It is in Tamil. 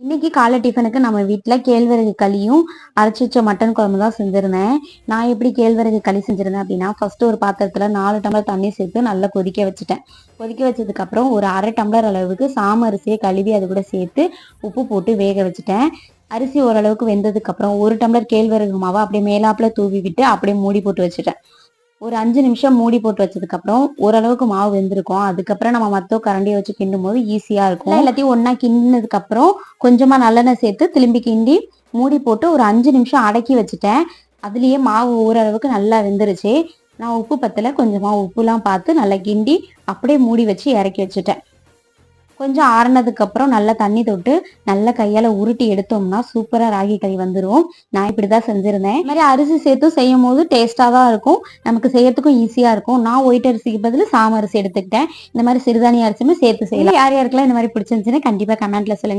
இன்னைக்கு காலை டிஃபனுக்கு நம்ம வீட்டில் கேழ்வரகு களியும் அரைச்சி வச்ச மட்டன் குழம்பு தான் செஞ்சுருந்தேன். நான் எப்படி கேழ்வரகு களி செஞ்சுருந்தேன் அப்படின்னா ஃபஸ்ட்டு ஒரு பாத்திரத்தில் நாலு டம்ளர் தண்ணி சேர்த்து நல்லா கொதிக்க வச்சுட்டேன். கொதிக்க வச்சதுக்கப்புறம் ஒரு அரை டம்ளர் அளவுக்கு சாம அரிசியை கழுவி அது கூட சேர்த்து உப்பு போட்டு வேக வச்சுட்டேன். அரிசி ஓரளவுக்கு வெந்ததுக்கப்புறம் ஒரு டம்ளர் கேழ்வரகு மாவை அப்படியே மேலாப்பில் தூவி விட்டு அப்படியே மூடி போட்டு வச்சுட்டேன். ஒரு அஞ்சு நிமிஷம் மூடி போட்டு வச்சதுக்கப்புறம் ஓரளவுக்கு மாவு வெந்திருக்கும். அதுக்கப்புறம் நம்ம மத்தோ கரண்டியை வச்சு கிண்டும் போது ஈஸியா இருக்கும் எல்லாத்தையும் ஒண்ணா கிண்டினதுக்கு அப்புறம் கொஞ்சமா நல்லெண்ணெய் சேர்த்து திரும்பி கிண்டி மூடி போட்டு ஒரு அஞ்சு நிமிஷம் அடக்கி வச்சுட்டேன். அதுலயே மாவு ஓரளவுக்கு நல்லா வெந்துருச்சு. நான் உப்பு பத்தல கொஞ்சமா உப்புலாம் பார்த்து நல்லா கிண்டி அப்படியே மூடி வச்சு இறக்கி வச்சுட்டேன். கொஞ்சம் ஆறினதுக்கப்புறம் நல்லா தண்ணி தொட்டு நல்லா கையால் உருட்டி எடுத்தோம்னா சூப்பராக ராகி களி வந்துடும் நான் இப்படிதான் செஞ்சுருந்தேன். இது மாதிரி அரிசி சேர்த்து செய்யும் போது டேஸ்ட்டாக தான் இருக்கும். நமக்கு செய்யறதுக்கும் ஈஸியாக இருக்கும். நான் ஒயிட் அரிசிக்கு பதில் சாம அரிசி எடுத்துக்கிட்டேன். இந்த மாதிரி சிறுதானிய அரிசியுமே சேர்த்து செய்யலாம். யார் யாருக்கெல்லாம் இந்த மாதிரி பிடிச்சிருந்துச்சுன்னா கண்டிப்பாக கமெண்ட்டில் சொல்லுங்கள்